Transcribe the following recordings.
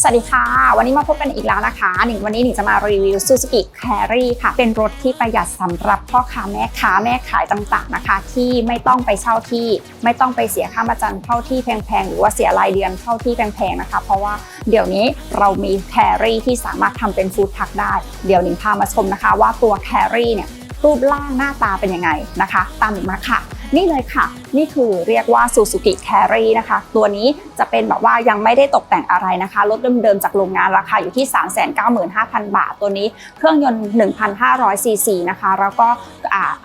สวัสดีค่ะ วันนี้มาพบกันอีกแล้วนะคะหนิงวันนี้หนิงจะมารีวิว Suzuki Carry ค่ะ เป็นรถที่ประหยัดสำหรับพ่อค้าแม่ค้าแม่ขายต่างๆนะคะ ที่ไม่ต้องไปเช่าที่ ไม่ต้องไปเสียค่ามาจันเช่าที่แพงๆ หรือว่าเสียรายเดือนเช่าที่แพงๆนะคะ เพราะว่าเดี๋ยวนี้เรามี Carry ที่สามารถทำเป็นฟู้ดทักได้ เดี๋ยวหนิงพามาชมนะคะ ว่าตัว Carry เนี่ยรูปร่างหน้าตาเป็นยังไงนะคะ ตามหนิงมาค่ะ นี่เลยค่ะ นี่คือเรียกว่า Suzuki Carry นะคะ ตัวนี้จะเป็นแบบว่ายังไม่ได้ตกแต่งอะไรนะคะรถเดิมๆจากโรงงานราคาอยู่ที่ 395,000 บาท ตัวนี้เครื่องยนต์ 1,500 ซีซีนะคะ แล้วก็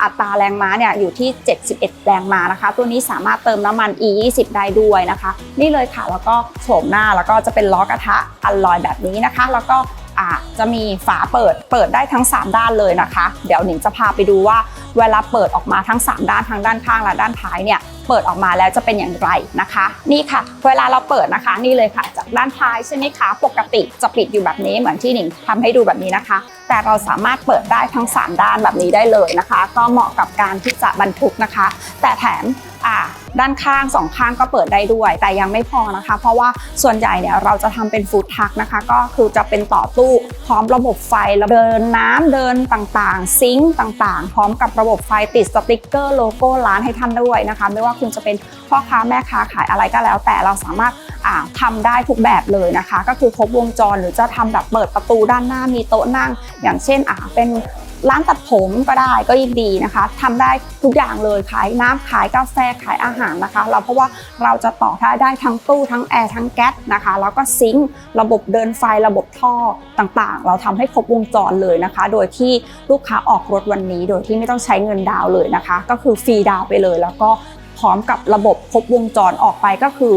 อัตราแรงม้าเนี่ยอยู่ที่ 71 แรงม้านะคะ ตัวนี้สามารถเติมน้ำมัน E20 ได้ด้วยนะคะ นี่เลยค่ะแล้วก็โฉมหน้าแล้วก็จะเป็นล้อกระทะอัลลอยแบบนี้นะคะ แล้วก็ อ่าจะมีฝาเปิดเปิดได้ทั้ง 3 ด้านเลยนะคะ เดี๋ยวหนิงจะพาไปดูว่าเวลาเปิดออกมาทั้ง 3 ด้านทั้งด้านข้างและด้านท้ายเนี่ยเปิดออกมาแล้วจะเป็นอย่างไรนะคะ นี่ค่ะ เวลาเราเปิดนะคะนี่เลยค่ะ จากด้านท้ายใช่ไหมคะปกติจะปิดอยู่แบบนี้เหมือนที่หนิงทำให้ดูแบบนี้นะคะ แต่เราสามารถเปิดได้ทั้ง 3 ด้านแบบนี้ได้เลยนะคะ ก็เหมาะกับการที่จะบรรทุกนะคะ แต่แถม อ่าด้านข้างสองข้างก็เปิดได้ด้วย แต่ยังไม่พอนะคะ เพราะว่าส่วนใหญ่เนี่ยเราจะทำเป็นฟู้ดทักนะคะ ก็คือจะเป็นต่อตู้พร้อมระบบไฟเดินน้ำเดินต่างๆ ซิงค์ต่างๆ พร้อมกับระบบไฟติดสติกเกอร์โลโก้ร้านให้ท่านด้วยนะคะ ไม่ว่าคุณจะเป็นพ่อค้าแม่ค้าขายอะไรก็แล้ว แต่เราสามารถอ่าทำได้ทุกแบบเลยนะคะ ก็คือครบวงจรหรือจะทำแบบเปิดประตูด้านหน้ามีโต๊ะนั่ง อย่างเช่นอ่าเป็น ร้านตัดผมก็ได้ก็ยิ่งดีนะคะทำได้ทุกอย่างเลยขายน้ำขายกาแฟขายอาหารนะคะ เราเพราะว่าเราจะต่อได้ได้ทั้งตู้ทั้งแอร์ทั้งแก๊สนะคะแล้วก็ซิงค์ระบบเดินไฟระบบท่อต่างๆ เราทำให้ครบวงจรเลยนะคะ โดยที่ลูกค้าออกรถวันนี้ โดยที่ไม่ต้องใช้เงินดาวเลยนะคะ ก็คือฟรีดาวไปเลย แล้วก็พร้อมกับระบบครบวงจรออกไปก็คือ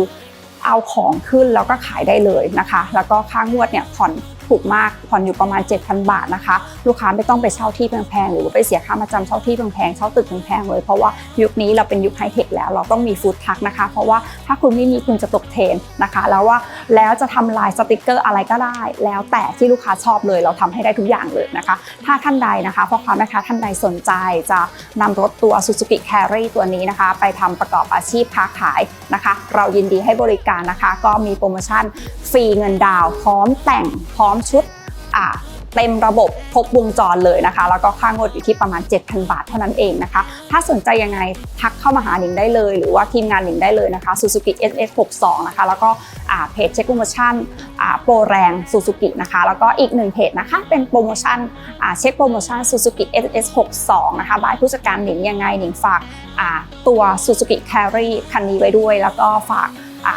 เอาของขึ้นแล้วก็ขายได้เลยนะคะ แล้วก็ค่างวดเนี่ยผ่อน ถูกมากผ่อนอยู่ประมาณ 7,000 บาทนะคะ ลูกค้าไม่ต้องไปเช่าที่แพงๆหรือว่าไปเสียค่ามาจำเช่าที่แพงๆเช่าตึกแพงๆเลย เพราะว่ายุคนี้เราเป็นยุคไฮเทคแล้วเราต้องมีฟู้ดทักนะคะ เพราะว่าถ้าคุณไม่มีคุณจะตกเทรนนะคะ แล้วว่าแล้วจะทำลายสติกเกอร์อะไรก็ได้ แล้วแต่ที่ลูกค้าชอบเลยเราทำให้ได้ทุกอย่างเลยนะคะ ถ้าท่านใดนะคะพ่อค้าแม่ค้าท่านใดสนใจจะนำรถตัว Suzuki Carry ตัวนี้นะคะ ไปทำประกอบอาชีพค้าขายนะคะ เรายินดีให้บริการนะคะ ก็มีโปรโมชั่นฟรีเงินดาวน์พร้อมแต่งพร้อมชุดเต็มระบบครบวงจรเลยนะคะ แล้วก็ค่างวดอยู่ที่ประมาณ 7,000 บาทเท่านั้นเองนะคะ ถ้าสนใจยังไงทักเข้ามาหาหนิงได้เลย หรือว่าทีมงานหนิงได้เลยนะคะ Suzuki SS 62 นะคะ แล้วก็เพจเช็คโปรโมชั่นโปรแรง Suzuki นะคะ แล้วก็อีกหนึ่งเพจนะคะ เป็นโปรโมชั่นเช็คโปรโมชั่น Suzuki SS 62 นะคะบายผู้จัดการหนิงยังไงหนิงฝากตัว Suzuki Carry คันนี้ไว้ด้วย แล้วก็ฝาก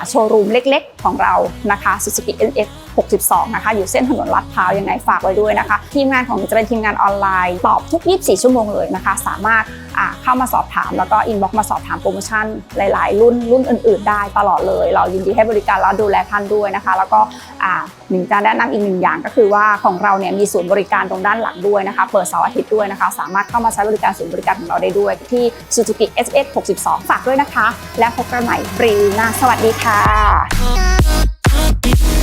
โชว์รูมเล็ก ของเรานะคะ Suzuki SS 62 นะคะ อยู่เส้นถนนลาดพร้าวยังไงฝากไว้ด้วยนะคะ ทีมงานของมิจะเป็นทีมงานออนไลน์ ตอบทุก 24 ชั่วโมงเลยนะคะ สามารถเข้ามาสอบถาม แล้วก็อินบ็อกมาสอบถามโปรโมชั่นหลาย ๆ รุ่นรุ่นอื่น ๆ ได้ตลอดเลย เรายินดีให้บริการแล้วดูแลท่านด้วยนะคะ แล้วก็หนิงจะแนะนำอีกหนึ่งอย่างก็คือว่าของเราเนี่ยมีศูนย์บริการตรงด้านหลังด้วยนะคะ เปิดเสาร์อาทิตย์ด้วยนะคะ สามารถเข้ามาใช้บริการศูนย์บริการของเราได้ด้วย ที่ Suzuki SS 62 ฝากด้วยนะคะ แล้วพบกันใหม่รีน้าสวัสดีค่ะ Thank you.